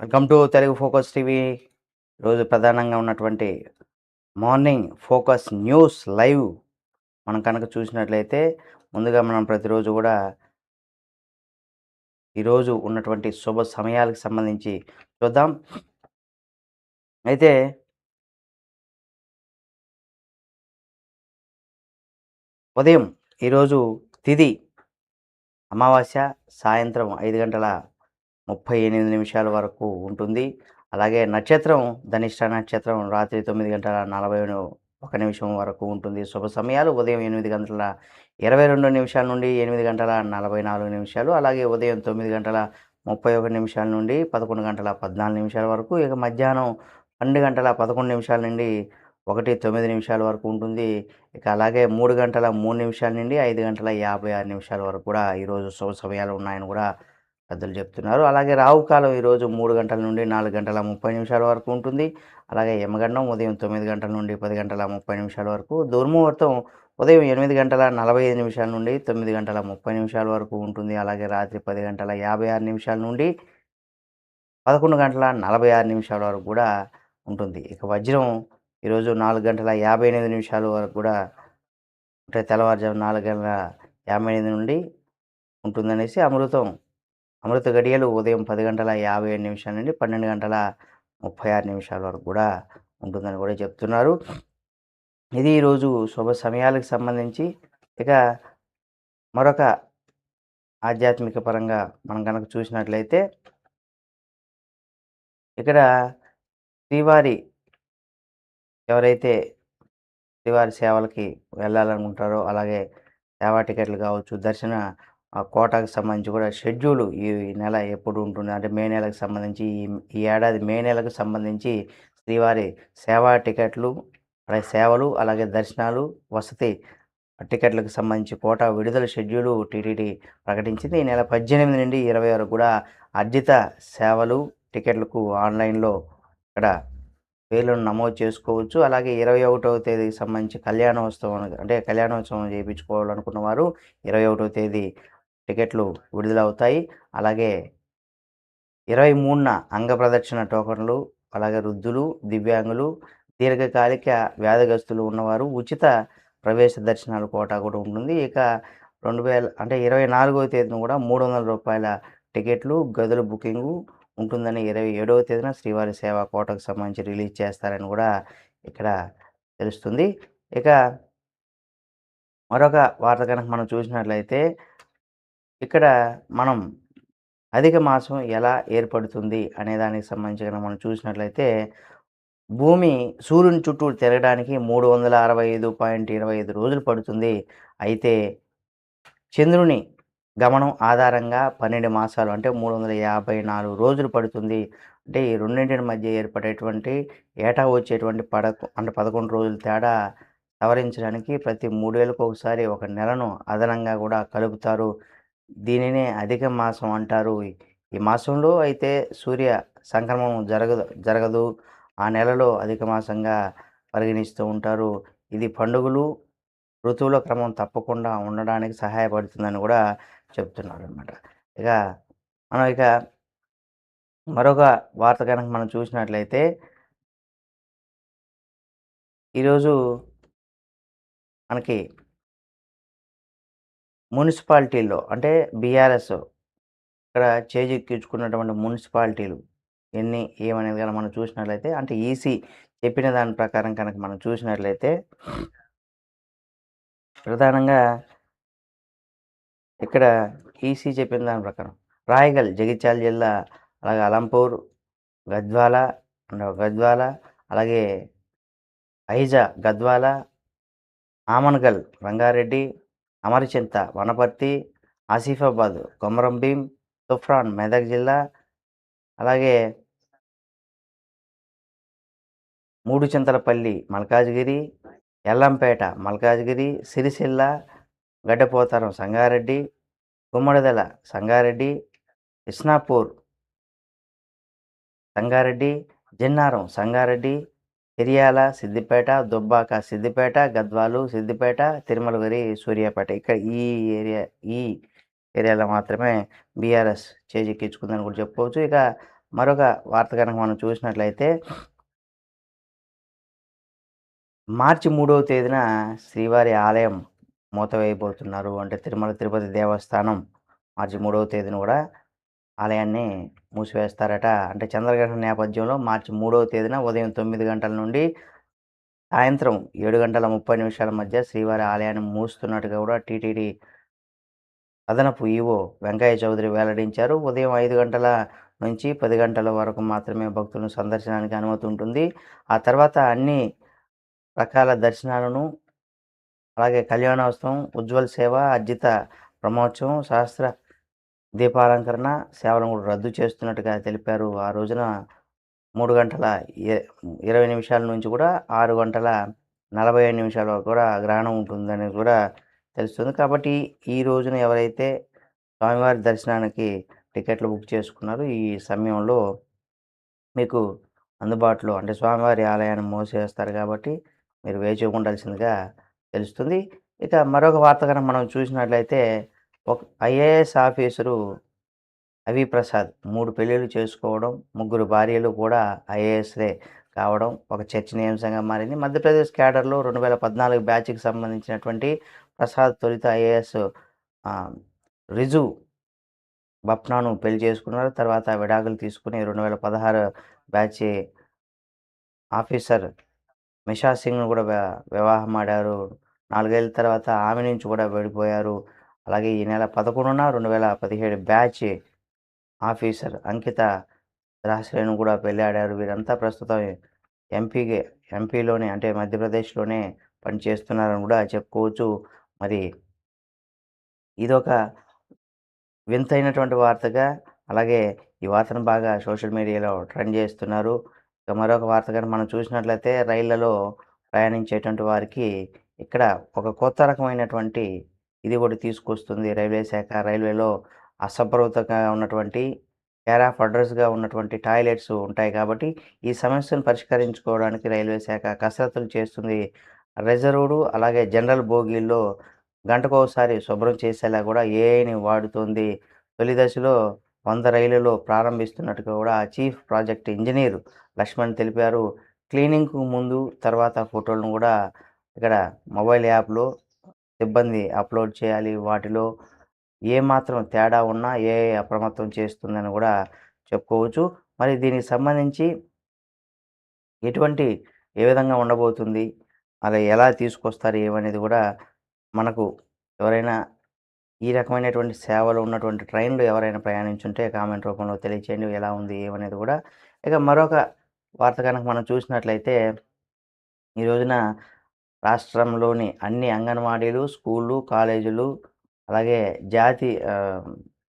Welcome to Telugu focus TV రోజు ప్రధానంగా ఉన్నటువంటి మార్నింగ్ ఫోకస్ న్యూస్ లైవ్ మనం కనుక చూసినట్లయితే ముందుగా మనం ప్రతిరోజు కూడా ఈరోజు ఉన్నటువంటి శుభ సమయాలకు సంబంధించి చూద్దాం. అయితే ఉదయం ఈరోజు తిది అమావాస్య సాయంత్రం ఐదు గంటల ముప్పై ఎనిమిది నిమిషాల వరకు ఉంటుంది. అలాగే నక్షత్రం ధనిష్ట నక్షత్రం రాత్రి తొమ్మిది గంటల నలభై ఒక నిమిషం వరకు ఉంటుంది. శుభ సమయాలు ఉదయం ఎనిమిది గంటల ఇరవై రెండు నిమిషాల నుండి ఎనిమిది గంటల నలభై నాలుగు నిమిషాలు అలాగే ఉదయం తొమ్మిది గంటల ముప్పై ఒక నిమిషాల నుండి పదకొండు గంటల పద్నాలుగు నిమిషాల వరకు ఇక మధ్యాహ్నం పన్నెండు గంటల పదకొండు నిమిషాల నుండి ఒకటి తొమ్మిది నిమిషాల వరకు ఉంటుంది. ఇక అలాగే మూడు గంటల మూడు నిమిషాల నుండి ఐదు గంటల యాభై ఆరు నిమిషాల వరకు కూడా ఈరోజు శుభ సమయాలు ఉన్నాయని కూడా పెద్దలు చెప్తున్నారు. అలాగే రావు కాలం ఈరోజు మూడు గంటల నుండి నాలుగు గంటల ముప్పై నిమిషాల వరకు ఉంటుంది. అలాగే యమగండం ఉదయం తొమ్మిది గంటల నుండి పది గంటల ముప్పై నిమిషాల వరకు దుర్ముహూర్తం ఉదయం ఎనిమిది గంటల నలభై ఐదు నిమిషాల నుండి తొమ్మిది గంటల ముప్పై నిమిషాల వరకు ఉంటుంది. అలాగే రాత్రి పది గంటల యాభై ఆరు నిమిషాల నుండి పదకొండు గంటల నలభై ఆరు నిమిషాల వరకు కూడా ఉంటుంది. ఇక వజ్రం ఈరోజు నాలుగు గంటల యాభై ఎనిమిది నిమిషాల వరకు కూడా అంటే తెల్లవారుజాము నాలుగు గంటల యాభై ఎనిమిది నుండి ఉంటుందనేసి అమృతం అమృత గడియలు ఉదయం పది గంటల యాభై ఏడు నిమిషాల నుండి పన్నెండు గంటల ముప్పై ఆరు నిమిషాల వరకు కూడా ఉంటుందని కూడా చెప్తున్నారు. ఇది ఈరోజు శుభ సమయాలకు సంబంధించి ఇక మరొక ఆధ్యాత్మిక పరంగా మనం కనుక చూసినట్లయితే ఇక్కడ శ్రీవారి ఎవరైతే శ్రీవారి సేవలకి వెళ్ళాలనుకుంటారో అలాగే సేవా టికెట్లు కావచ్చు దర్శన ఆ కోటాకు సంబంధించి కూడా షెడ్యూల్ ఈ నెల ఎప్పుడు ఉంటుంది? అంటే మే నెలకు సంబంధించి ఈ- ఈ ఏడాది మే నెలకు సంబంధించి శ్రీవారి సేవా టికెట్లు అలాగే సేవలు అలాగే దర్శనాలు వసతి టికెట్లకు సంబంధించి కోటా విడుదల షెడ్యూలు టీటీడీ ప్రకటించింది. ఈ నెల పద్దెనిమిది నుండి ఇరవై వరకు కూడా అర్జిత సేవలు టికెట్లకు ఆన్లైన్లో ఇక్కడ పేర్లను నమోదు చేసుకోవచ్చు. అలాగే ఇరవై ఒకటవ తేదీకి సంబంధించి కళ్యాణోత్సవం అంటే కళ్యాణోత్సవం చేయించుకోవాలనుకున్న వారు ఇరవై ఒకటవ తేదీ టికెట్లు విడుదలవుతాయి. అలాగే ఇరవై మూడున అంగ ప్రదక్షిణ టోకన్లు అలాగే వృద్ధులు దివ్యాంగులు దీర్ఘకాలిక వ్యాధిగ్రస్తులు ఉన్నవారు ఉచిత ప్రవేశ దర్శనాలు కోటా కూడా ఉంటుంది. ఇక రెండు వేల అంటే ఇరవై నాలుగవ తేదీన కూడా మూడు వందల రూపాయల టికెట్లు గదుల బుకింగు ఉంటుందని ఇరవై ఏడవ తేదీన శ్రీవారి సేవా కోటకు సంబంధించి రిలీజ్ చేస్తారని కూడా ఇక్కడ తెలుస్తుంది. ఇక మరొక వార్త కనుక మనం చూసినట్లయితే ఇక్కడ మనం అధిక మాసం ఎలా ఏర్పడుతుంది అనే దానికి సంబంధించి మనం చూసినట్లయితే భూమి సూర్యుని చుట్టూ తిరగడానికి మూడు వందల అరవై ఐదు పాయింట్ ఇరవై ఐదు రోజులు పడుతుంది. అయితే చంద్రుని గమనం ఆధారంగా పన్నెండు మాసాలు అంటే మూడు వందల యాభై నాలుగు రోజులు పడుతుంది. అంటే ఈ రెండింటి మధ్య ఏర్పడేటువంటి ఏటా వచ్చేటువంటి పడకు అంటే పదకొండు రోజుల తేడా సవరించడానికి ప్రతి మూడేళ్ళకు ఒకసారి ఒక నెలను అదనంగా కూడా కలుపుతారు. దీనినే అధిక మాసం అంటారు. ఈ మాసంలో అయితే సూర్య సంక్రమణం జరగదు జరగదు. ఆ నెలలో అధిక మాసంగా పరిగణిస్తూ ఉంటారు. ఇది పండుగలు ఋతువుల క్రమం తప్పకుండా ఉండడానికి సహాయపడుతుందని కూడా చెప్తున్నారు అనమాట ఇక మనం ఇక మరొక వార్త కనుక మనం చూసినట్లయితే ఈరోజు మనకి మున్సిపాలిటీల్లో అంటే బీఆర్ఎస్ ఇక్కడ చేజెక్కించుకున్నటువంటి మున్సిపాలిటీలు ఎన్ని ఏమనేది కనుక మనం చూసినట్లయితే అంటే ఈసీ చెప్పిన దాని ప్రకారం కనుక మనం చూసినట్లయితే ప్రధానంగా ఇక్కడ ఈసీ చెప్పిన దాని ప్రకారం రాయగల్ జగిత్యాల జిల్లా అలాగే అలంపూర్ గద్వాల గద్వాల అలాగే ఐజా గద్వాల ఆమన్గల్ రంగారెడ్డి అమరచింత వనపర్తి ఆసిఫాబాద్ కొమరం భీం తుఫ్రాన్ మెదక్ జిల్లా అలాగే మూడు చింతలపల్లి మల్కాజ్గిరి ఎల్లంపేట మల్కాజ్గిరి సిరిసిల్ల గడ్డపోతారం సంగారెడ్డి గుమ్మడిదల సంగారెడ్డి ఇస్నాపూర్ సంగారెడ్డి జిన్నారం సంగారెడ్డి మిర్యాల సిద్దిపేట దుబ్బాక సిద్దిపేట గద్వాలు సిద్దిపేట తిరుమలగిరి సూర్యాపేట. ఇక్కడ ఈ ఏరియా ఈ ఏరియాలో మాత్రమే బీఆర్ఎస్ చేజెక్కించుకుందని కూడా చెప్పుకోవచ్చు. ఇక మరొక వార్త కనుక మనం చూసినట్లయితే మార్చి మూడవ తేదీన శ్రీవారి ఆలయం మూతవేయబోతున్నారు. అంటే తిరుమల తిరుపతి దేవస్థానం మార్చి మూడవ తేదీన కూడా ఆలయాన్ని మూసివేస్తారట. అంటే చంద్రగ్రహణ నేపథ్యంలో మార్చి మూడవ తేదీన ఉదయం తొమ్మిది గంటల నుండి సాయంత్రం ఏడు గంటల ముప్పై నిమిషాల మధ్య శ్రీవారి ఆలయాన్ని మూస్తున్నట్టుగా కూడా టీటీడీ అదనపు ఈవో వెంకయ్య చౌదరి వెల్లడించారు. ఉదయం ఐదు గంటల నుంచి పది గంటల వరకు మాత్రమే భక్తులను సందర్శనానికి అనుమతి ఉంటుంది. ఆ తర్వాత అన్ని రకాల దర్శనాలను అలాగే కళ్యాణోత్సవం ఉజ్వల్ సేవ అర్జిత బ్రహ్మోత్సవం సహస్ర దీపాలంకరణ సేవలను కూడా రద్దు చేస్తున్నట్టుగా తెలిపారు. ఆ రోజున మూడు గంటల ఇరవై నిమిషాల నుంచి కూడా ఆరు గంటల నలభై ఐదు నిమిషాల వరకు కూడా గ్రహణం ఉంటుందని కూడా తెలుస్తుంది. కాబట్టి ఈ రోజున ఎవరైతే స్వామివారి దర్శనానికి టికెట్లు బుక్ చేసుకున్నారో ఈ సమయంలో మీకు అందుబాటులో అంటే స్వామివారి ఆలయాన్ని మోసేస్తారు కాబట్టి మీరు వేచి ఉండాల్సిందిగా తెలుస్తుంది. ఇక మరొక వార్త కనుక మనం చూసినట్లయితే ఒక ఐఏఎస్ ఆఫీసరు అవి ప్రసాద్ మూడు పెళ్ళిళ్ళు చేసుకోవడం ముగ్గురు భార్యలు కూడా ఐఏఎస్లే కావడం ఒక చర్చనీయాంశంగా మారింది. మధ్యప్రదేశ్ క్యాడర్లో రెండు వేల పద్నాలుగు బ్యాచ్కి సంబంధించినటువంటి ప్రసాద్ తొలిత ఐఏఎస్ రిజు బప్నాను పెళ్ళి చేసుకున్నారు. తర్వాత విడాకులు తీసుకుని రెండు వేల పదహారు బ్యాచ్ ఆఫీసర్ మిషా సింగ్ను కూడా వివాహం ఆడారు నాలుగేళ్ళ తర్వాత ఆమె నుంచి కూడా విడిపోయారు. అలాగే ఈ నెల పదకొండున రెండు వేల పదిహేడు బ్యాచ్ ఆఫీసర్ అంకిత రాశ్రేణు కూడా పెళ్ళాడారు వీరంతా ప్రస్తుతం ఎంపీకి ఎంపీలోనే అంటే మధ్యప్రదేశ్లోనే పనిచేస్తున్నారని కూడా చెప్పుకోవచ్చు. మరి ఇదొక వింతైనటువంటి వార్తగా అలాగే ఈ వార్తను బాగా సోషల్ మీడియాలో ట్రెండ్ చేస్తున్నారు. ఇక మరొక వార్త కనుక మనం చూసినట్లయితే రైళ్ళలో ప్రయాణించేటువంటి వారికి ఇక్కడ ఒక కొత్త రకమైనటువంటి ఇది కూడా తీసుకొస్తుంది. రైల్వే శాఖ రైల్వేలో అసంప్రవృతంగా ఉన్నటువంటి కేర్ ఆఫ్ అడ్రస్గా ఉన్నటువంటి టాయిలెట్స్ ఉంటాయి కాబట్టి ఈ సమస్యను పరిష్కరించుకోవడానికి రైల్వే శాఖ కసరత్తులు చేస్తుంది. రిజర్వ్డ్ అలాగే జనరల్ బోగీల్లో గంటకోసారి శుభ్రం చేసేలా కూడా ఏఐని వాడుతుంది. తొలి దశలో వంద రైళ్ళలో ప్రారంభిస్తున్నట్టుగా కూడా చీఫ్ ప్రాజెక్ట్ ఇంజనీర్ లక్ష్మణ్ తెలిపారు. క్లీనింగ్కు ముందు తర్వాత ఫోటోలను కూడా ఇక్కడ మొబైల్ యాప్లో సిబ్బంది అప్లోడ్ చేయాలి. వాటిలో ఏమాత్రం తేడా ఉన్నా ఏ అప్రమత్తం చేస్తుందని కూడా చెప్పుకోవచ్చు. మరి దీనికి సంబంధించి ఎటువంటి ఏ విధంగా ఉండబోతుంది అలా ఎలా తీసుకొస్తారు ఏమనేది కూడా మనకు ఎవరైనా ఈ రకమైనటువంటి సేవలు ఉన్నటువంటి ట్రైన్లు ఎవరైనా ప్రయాణించుంటే కామెంట్ రూపంలో తెలియచేయండి. ఎలా ఉంది ఏమనేది కూడా. ఇక మరొక వార్త కనుక మనం చూసినట్లయితే ఈ రోజున రాష్ట్రంలోని అన్ని అంగన్వాడీలు స్కూళ్ళు కాలేజీలు అలాగే జాతి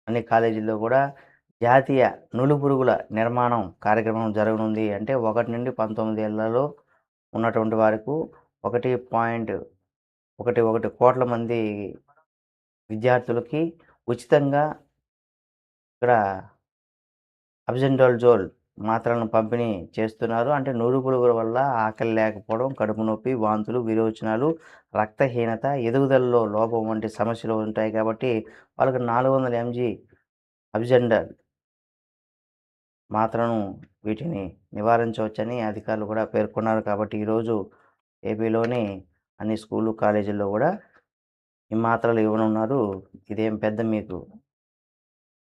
అన్ని కాలేజీల్లో కూడా జాతీయ నులుపురుగుల నిర్మాణం కార్యక్రమం జరగనుంది. అంటే ఒకటి నుండి పంతొమ్మిది ఏళ్ళలో ఉన్నటువంటి వారికి ఒకటి పాయింట్ ఒకటి ఒకటి కోట్ల మంది విద్యార్థులకి ఉచితంగా ఇక్కడ అబ్జెండోల్జోల్ మాత్రలను పంపిణీ చేస్తున్నారు. అంటే నురుగురుగుల వల్ల ఆకలి లేకపోవడం కడుపు నొప్పి వాంతులు విరోచనాలు రక్తహీనత ఎదుగుదలలో లోపం వంటి సమస్యలు ఉంటాయి కాబట్టి వాళ్ళకి నాలుగు వందల ఎంజీ అబ్జెండల్ మాత్రను వీటిని నివారించవచ్చని అధికారులు కూడా పేర్కొన్నారు. కాబట్టి ఈరోజు ఏపీలోని అన్ని స్కూళ్ళు కాలేజీల్లో కూడా ఈ మాత్రలు ఇవ్వనున్నారు. ఇదేం పెద్ద మీకు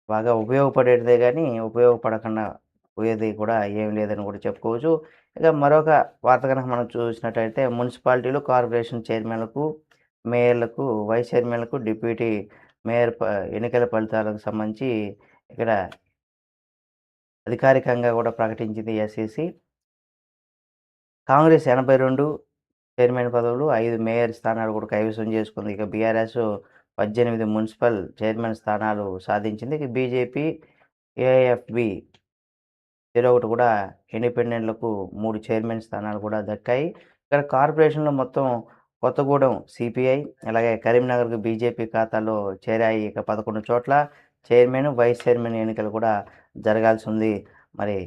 బాగా ఉపయోగపడేదే కానీ ఉపయోగపడకుండా పోయేది కూడా ఏం లేదని కూడా చెప్పుకోవచ్చు. ఇక మరొక వార్త కనుక మనం చూసినట్టయితే మున్సిపాలిటీలు కార్పొరేషన్ చైర్మన్లకు మేయర్లకు వైస్ చైర్మన్లకు డిప్యూటీ మేయర్ ఎన్నికల ఫలితాలకు సంబంధించి ఇక్కడ అధికారికంగా కూడా ప్రకటించింది ఎస్ఈసి. కాంగ్రెస్ ఎనభై రెండు చైర్మన్ పదవులు ఐదు మేయర్ స్థానాలు కూడా కైవసం చేసుకుంది. ఇక బీఆర్ఎస్ పద్దెనిమిది మున్సిపల్ చైర్మన్ స్థానాలు సాధించింది. ఇక బీజేపీ ఏఎఫ్బి ఒకటి కూడా ఇండిపెండెంట్లకు మూడు చైర్మన్ స్థానాలు కూడా దక్కాయి. ఇక్కడ కార్పొరేషన్లో మొత్తం కొత్తగూడెం సిపిఐ అలాగే కరీంనగర్కు బీజేపీ ఖాతాలో చేరాయి ఇక పదకొండు చోట్ల చైర్మన్ వైస్ చైర్మన్ ఎన్నికలు కూడా జరగాల్సి ఉంది. మరి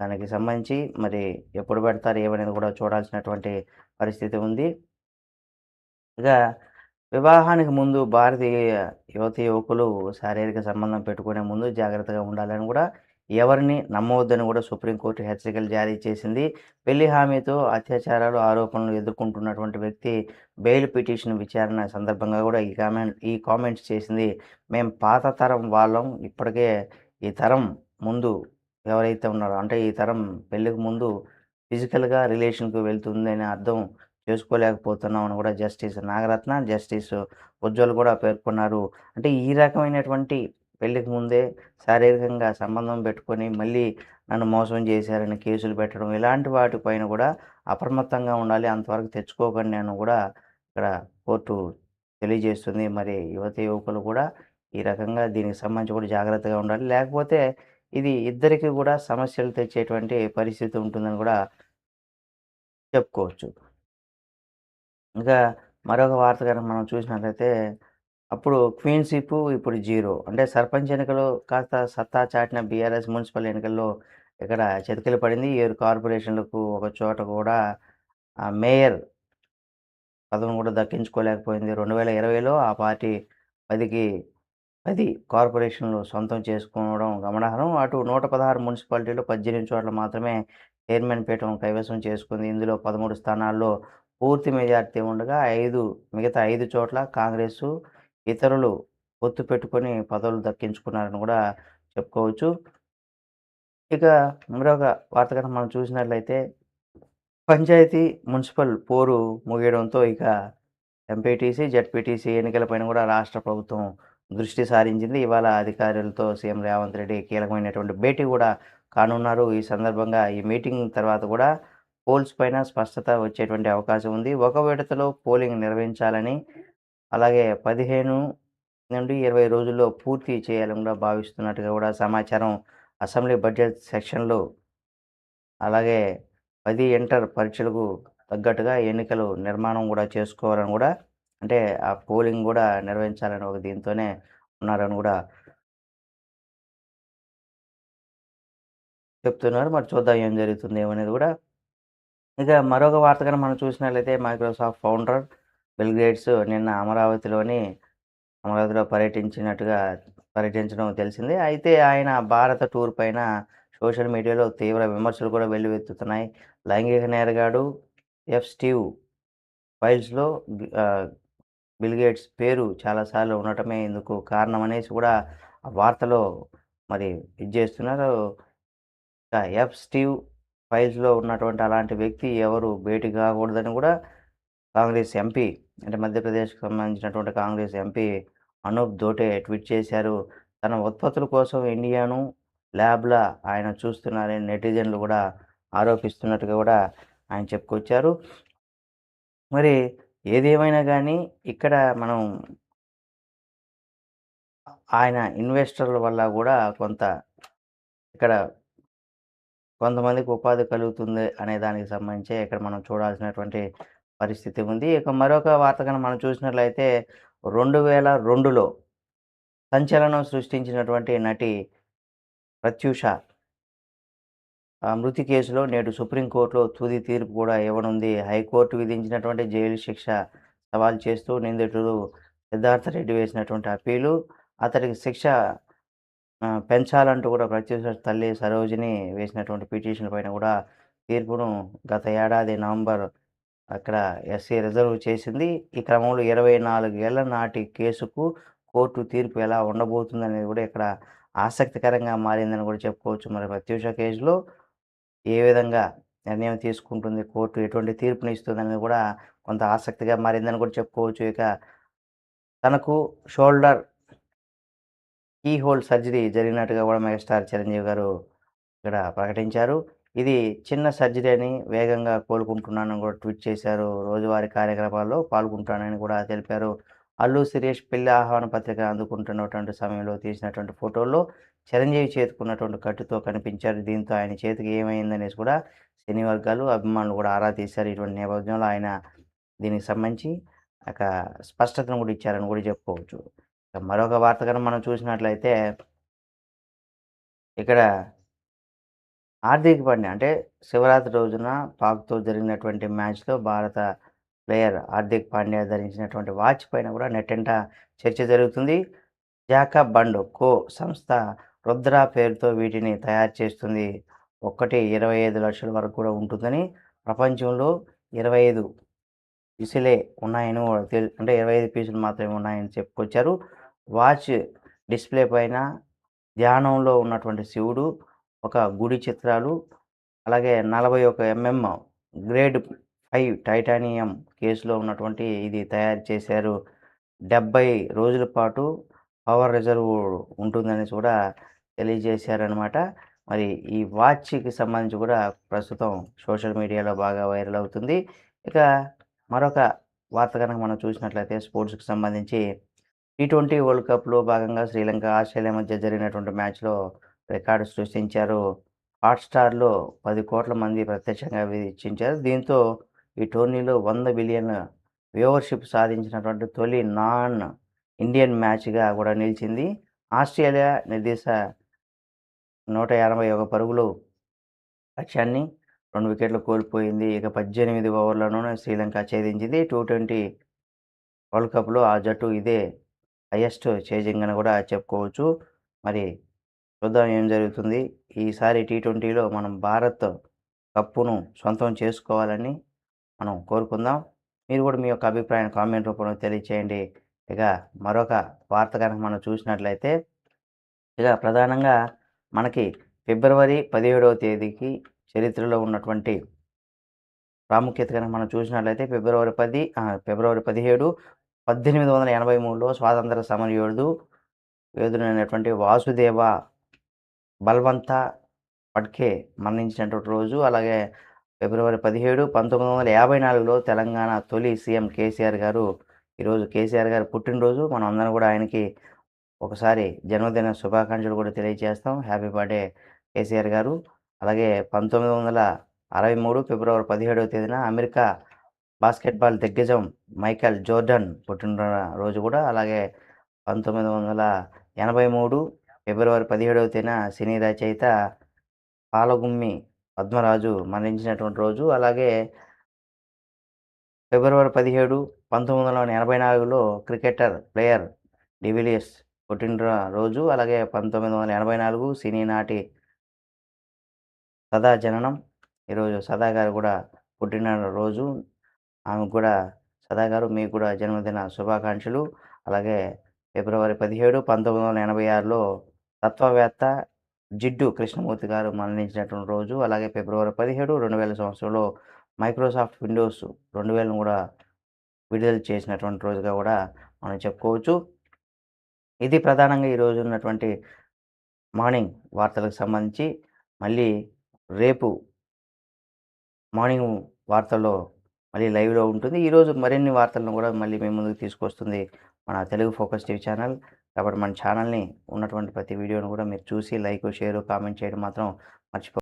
దానికి సంబంధించి మరి ఎప్పుడు పెడతారు ఏమనేది కూడా చూడాల్సినటువంటి పరిస్థితి ఉంది. ఇక వివాహానికి ముందు భారతీయ యువతి యువకులు శారీరక సంబంధం పెట్టుకునే ముందు జాగ్రత్తగా ఉండాలని కూడా ఎవరిని నమ్మవద్దని కూడా సుప్రీంకోర్టు హెచ్చరికలు జారీ చేసింది. పెళ్ళి హామీతో అత్యాచారాలు ఆరోపణలు ఎదుర్కొంటున్నటువంటి వ్యక్తి బెయిల్ పిటిషన్ విచారణ సందర్భంగా కూడా ఈ కామెంట్ ఈ కామెంట్స్ చేసింది. మేము పాత తరం వాళ్ళం ఇప్పటికే ఈ తరం ముందు ఎవరైతే ఉన్నారో అంటే ఈ తరం పెళ్ళికి ముందు ఫిజికల్గా రిలేషన్కి వెళ్తుందని అర్థం చేసుకోలేకపోతున్నాం అని కూడా జస్టిస్ నాగరత్న జస్టిస్ ఉజ్వల్ కూడా పేర్కొన్నారు. అంటే ఈ రకమైనటువంటి పెళ్ళికి ముందే శారీరకంగా సంబంధం పెట్టుకొని మళ్ళీ నన్ను మోసం చేశారని కేసులు పెట్టడం ఇలాంటి వాటిపైన కూడా అప్రమత్తంగా ఉండాలి. అంతవరకు తెచ్చుకోకండి అని కూడా ఇక్కడ కోర్టు తెలియజేస్తుంది. మరి యువత యువకులు కూడా ఈ రకంగా దీనికి సంబంధించి కూడా జాగ్రత్తగా ఉండాలి. లేకపోతే ఇది ఇద్దరికి కూడా సమస్యలు తెచ్చేటువంటి పరిస్థితి ఉంటుందని కూడా చెప్పుకోవచ్చు. ఇంకా మరొక వార్త కనుక మనం చూసినట్లయితే అప్పుడు క్వీన్షిప్ ఇప్పుడు జీరో. అంటే సర్పంచ్ ఎన్నికలు కాస్త సత్తా చాటిన బీఆర్ఎస్ మున్సిపల్ ఎన్నికల్లో ఇక్కడ చతికిల పడింది. ఏడు కార్పొరేషన్లకు ఒక చోట కూడా ఆ మేయర్ పదవిని కూడా దక్కించుకోలేకపోయింది. రెండు వేల ఇరవైలో ఆ పార్టీ పదికి పది కార్పొరేషన్లు సొంతం చేసుకోవడం గమనార్హం. అటు నూట పదహారు మున్సిపాలిటీలో పద్దెనిమిది చోట్ల మాత్రమే చైర్మన్ పీఠం కైవసం చేసుకుంది. ఇందులో పదమూడు స్థానాల్లో పూర్తి మెజార్టీ ఉండగా ఐదు మిగతా ఐదు చోట్ల కాంగ్రెస్ ఇతరులు పొత్తు పెట్టుకొని పదవులు దక్కించుకున్నారని కూడా చెప్పుకోవచ్చు. ఇక మరొక వార్త కనుక మనం చూసినట్లయితే పంచాయతీ మున్సిపల్ పోరు ముగియడంతో ఇక ఎంపీటీసీ జడ్పీటీసీ ఎన్నికలపైన కూడా రాష్ట్ర ప్రభుత్వం దృష్టి సారించింది. ఇవాళ అధికారులతో సీఎం రేవంత్ రెడ్డి కీలకమైనటువంటి భేటీ కూడా కానున్నారు. ఈ సందర్భంగా ఈ మీటింగ్ తర్వాత కూడా పోల్స్ పైన స్పష్టత వచ్చేటువంటి అవకాశం ఉంది. ఒక విడతలో పోలింగ్ నిర్వహించాలని అలాగే పదిహేను నుండి ఇరవై రోజుల్లో పూర్తి చేయాలని కూడా భావిస్తున్నట్టుగా కూడా సమాచారం అసెంబ్లీ బడ్జెట్ సెక్షన్లో అలాగే పది ఇంటర్ పరీక్షలకు తగ్గట్టుగా ఎన్నికలు నిర్మాణం కూడా చేసుకోవాలని కూడా అంటే ఆ పోలింగ్ కూడా నిర్వహించాలని ఒక దీంతోనే ఉన్నారని కూడా చెప్తున్నారు. మరి చూద్దాం ఏం జరుగుతుంది ఏమనేది కూడా. ఇక మరొక వార్త కనుక మనం చూసినట్లయితే మైక్రోసాఫ్ట్ ఫౌండర్ బిల్ గేట్స్ నిన్న అమరావతిలోని అమరావతిలో పర్యటించినట్టుగా పర్యటించడం తెలిసిందే. అయితే ఆయన భారత టూర్ పైన సోషల్ మీడియాలో తీవ్ర విమర్శలు కూడా వెల్లువెత్తుతున్నాయి. లైంగిక నేరగాడు ఎఫ్ స్టీవ్ ఫైల్స్లో బిల్గేట్స్ బిల్ గేట్స్ పేరు చాలాసార్లు ఉండటమే ఇందుకు కారణం అనేసి కూడా వార్తలో మరి ఇది చేస్తున్నారు. ఎఫ్ స్టీవ్ ఫైల్స్లో ఉన్నటువంటి అలాంటి వ్యక్తి ఎవరు భేటీ కాకూడదని కూడా కాంగ్రెస్ ఎంపీ అంటే మధ్యప్రదేశ్కి సంబంధించినటువంటి కాంగ్రెస్ ఎంపీ అనూప్ దోటే ట్వీట్ చేశారు. తన ఉత్పత్తుల కోసం ఇండియాను ల్యాబ్లా ఆయన చూస్తున్నారని నెటిజన్లు కూడా ఆరోపిస్తున్నట్టుగా కూడా ఆయన చెప్పుకొచ్చారు. మరి ఏదేమైనా కానీ ఇక్కడ మనం ఆయన ఇన్వెస్టర్ల వల్ల కూడా కొంత ఇక్కడ కొంతమందికి ఉపాధి కలుగుతుంది అనే దానికి సంబంధించి ఇక్కడ మనం చూడాల్సినటువంటి పరిస్థితి ఉంది. ఇక మరొక వార్త కనుక మనం చూసినట్లయితే రెండు వేల రెండులో సంచలనం సృష్టించినటువంటి నటి ప్రత్యూష ఆ మృతి కేసులో నేడు సుప్రీంకోర్టులో తుది తీర్పు కూడా ఇవ్వనుంది. హైకోర్టు విధించినటువంటి జైలు శిక్ష సవాల్ చేస్తూ నిందితుడు సిద్ధార్థ రెడ్డి వేసినటువంటి అప్పీలు. అతడికి శిక్ష పెంచాలంటూ కూడా ప్రత్యూష తల్లి సరోజిని వేసినటువంటి పిటిషన్ పైన కూడా తీర్పును గత ఏడాది నవంబర్ అక్కడ ఎస్సీ రిజర్వ్ చేసింది. ఈ క్రమంలో ఇరవై నాలుగేళ్ళ నాటి కేసుకు కోర్టు తీర్పు ఎలా ఉండబోతుంది అనేది కూడా ఇక్కడ ఆసక్తికరంగా మారిందని కూడా చెప్పుకోవచ్చు. మరి ప్రత్యూష కేసులో ఏ విధంగా నిర్ణయం తీసుకుంటుంది కోర్టు ఎటువంటి తీర్పుని ఇస్తుంది అనేది కూడా కొంత ఆసక్తిగా మారిందని కూడా చెప్పుకోవచ్చు. ఇక తనకు షోల్డర్ కీ హోల్ సర్జరీ జరిగినట్టుగా కూడా మెగాస్టార్ చిరంజీవి గారు ఇక్కడ ప్రకటించారు. ఇది చిన్న సర్జరీ అని వేగంగా కోలుకుంటున్నానని కూడా ట్వీట్ చేశారు. రోజువారీ కార్యక్రమాల్లో పాల్గొంటానని కూడా తెలిపారు. అల్లు సురేష్ పెళ్ళి ఆహ్వాన పత్రిక అందుకుంటున్నటువంటి సమయంలో తీసినటువంటి ఫోటోల్లో చిరంజీవి చేతుకున్నటువంటి కట్టుతో కనిపించారు. దీంతో ఆయన చేతికి ఏమైందనేసి కూడా సినీ వర్గాలు అభిమానులు కూడా ఆరా తీశారు. ఇటువంటి నేపథ్యంలో ఆయన దీనికి సంబంధించి ఒక స్పష్టతను కూడా ఇచ్చారని కూడా చెప్పుకోవచ్చు. మరొక వార్త కనుక మనం చూసినట్లయితే ఇక్కడ హార్దిక్ పాండ్యా. అంటే శివరాత్రి రోజున పాక్తో జరిగినటువంటి మ్యాచ్లో భారత ప్లేయర్ హార్దిక్ పాండ్యా ధరించినటువంటి వాచ్ పైన కూడా నెట్టంట చర్చ జరుగుతుంది. జాకబ్ బండ్ కో సంస్థ రుద్ర పేరుతో వీటిని తయారు చేస్తుంది. ఒక్కటి ఇరవై ఐదు లక్షల వరకు కూడా ఉంటుందని ప్రపంచంలో ఇరవై ఐదు పీసులే ఉన్నాయని అంటే ఇరవై ఐదు పీసులు మాత్రమే ఉన్నాయని చెప్పుకొచ్చారు. వాచ్ డిస్ప్లే పైన ధ్యానంలో ఉన్నటువంటి శివుడు ఒక గుడి చిత్రాలు అలాగే నలభై ఒక ఎంఎం గ్రేడ్ ఫైవ్ టైటానియం కేసులో ఉన్నటువంటి ఇది తయారు చేశారు. డెబ్బై రోజుల పాటు పవర్ రిజర్వ్ ఉంటుందని కూడా తెలియజేశారనమాట మరి ఈ వాచ్కి సంబంధించి కూడా ప్రస్తుతం సోషల్ మీడియాలో బాగా వైరల్ అవుతుంది. ఇక మరొక వార్త కనుక మనం చూసినట్లయితే స్పోర్ట్స్కి సంబంధించి టీ ట్వంటీ వరల్డ్ కప్లో భాగంగా శ్రీలంక ఆస్ట్రేలియా మధ్య జరిగినటువంటి మ్యాచ్లో రికార్డు సృష్టించారు. హాట్స్టార్లో పది కోట్ల మంది ప్రత్యక్షంగా వీక్షించారు. దీంతో ఈ టోర్నీలో వంద బిలియన్ వ్యూవర్షిప్ సాధించినటువంటి తొలి నాన్ ఇండియన్ మ్యాచ్గా కూడా నిలిచింది. ఆస్ట్రేలియా నిర్దేశ నూట ఎనభై ఒక పరుగులు లక్ష్యాన్ని రెండు వికెట్లు కోల్పోయింది. ఇక పద్దెనిమిది ఓవర్లలోనే శ్రీలంక ఛేదించింది. టూ ట్వంటీ వరల్డ్ కప్లో ఆ జట్టు ఇదే హయ్యెస్ట్ చేజింగ్ అని కూడా చెప్పుకోవచ్చు. మరి చూద్దాం ఏం జరుగుతుంది. ఈసారి టీ ట్వంటీలో మనం భారత్ కప్పును సొంతం చేసుకోవాలని మనం కోరుకుందాం. మీరు కూడా మీ యొక్క అభిప్రాయాన్ని కామెంట్ రూపంలో తెలియచేయండి. ఇక మరొక వార్త కనుక మనం చూసినట్లయితే ఇక ప్రధానంగా మనకి ఫిబ్రవరి పదిహేడవ తేదీకి చరిత్రలో ఉన్నటువంటి ప్రాముఖ్యత కనుక మనం చూసినట్లయితే ఫిబ్రవరి పది ఫిబ్రవరి పదిహేడు పద్దెనిమిది వందల ఎనభై మూడులో స్వాతంత్ర సమరయోధుడు యోధుడైనటువంటి వాసుదేవ బల్వంత పడ్కే మరణించినటువంటి రోజు. అలాగే ఫిబ్రవరి పదిహేడు పంతొమ్మిది వందల యాభై నాలుగులో తెలంగాణ తొలి సీఎం కేసీఆర్ గారు ఈరోజు కేసీఆర్ గారు పుట్టినరోజు. మనం అందరం కూడా ఆయనకి ఒకసారి జన్మదిన శుభాకాంక్షలు కూడా తెలియజేస్తాం. హ్యాపీ బర్త్డే కేసీఆర్ గారు. అలాగే పంతొమ్మిది వందల అరవై మూడు ఫిబ్రవరి పదిహేడవ తేదీన అమెరికా బాస్కెట్బాల్ దిగ్గజం మైకల్ జోర్డన్ పుట్టిన రోజు కూడా. అలాగే పంతొమ్మిది వందల ఎనభై మూడు ఫిబ్రవరి పదిహేడవ తేదీన సినీ రచయిత పాలగుమ్మి పద్మరాజు మరణించినటువంటి రోజు. అలాగే ఫిబ్రవరి పదిహేడు పంతొమ్మిది వందల ఎనభై నాలుగులో క్రికెటర్ ప్లేయర్ డివిలియర్స్ పుట్టిన రోజు. అలాగే పంతొమ్మిది వందల ఎనభై నాలుగు సినీ నాటి సదా జననం ఈరోజు సదా గారు కూడా పుట్టిన రోజు. ఆమెకు కూడా సదా గారు మీకు కూడా జన్మదిన శుభాకాంక్షలు. అలాగే ఫిబ్రవరి పదిహేడు పంతొమ్మిది వందల ఎనభై ఆరులో తత్వవేత్త జిడ్డు కృష్ణమూర్తి గారు మరణించినటువంటి రోజు అలాగే ఫిబ్రవరి పదిహేడు రెండు వేల సంవత్సరంలో మైక్రోసాఫ్ట్ విండోస్ రెండు వేలను కూడా విడుదల చేసినటువంటి రోజుగా కూడా మనం చెప్పుకోవచ్చు. ఇది ప్రధానంగా ఈరోజు ఉన్నటువంటి మార్నింగ్ వార్తలకు సంబంధించి మళ్ళీ రేపు మార్నింగ్ వార్తల్లో మళ్ళీ లైవ్లో ఉంటుంది. ఈరోజు మరిన్ని వార్తలను కూడా మళ్ళీ మేము ముందుకు తీసుకొస్తుంది మన తెలుగు ఫోకస్ టీవీ ఛానల్. కాబట్టి మన ఛానల్ని ఉన్నటువంటి ప్రతి వీడియోను కూడా మీరు చూసి లైక్ షేర్ కామెంట్ చేయడం మాత్రం మర్చిపో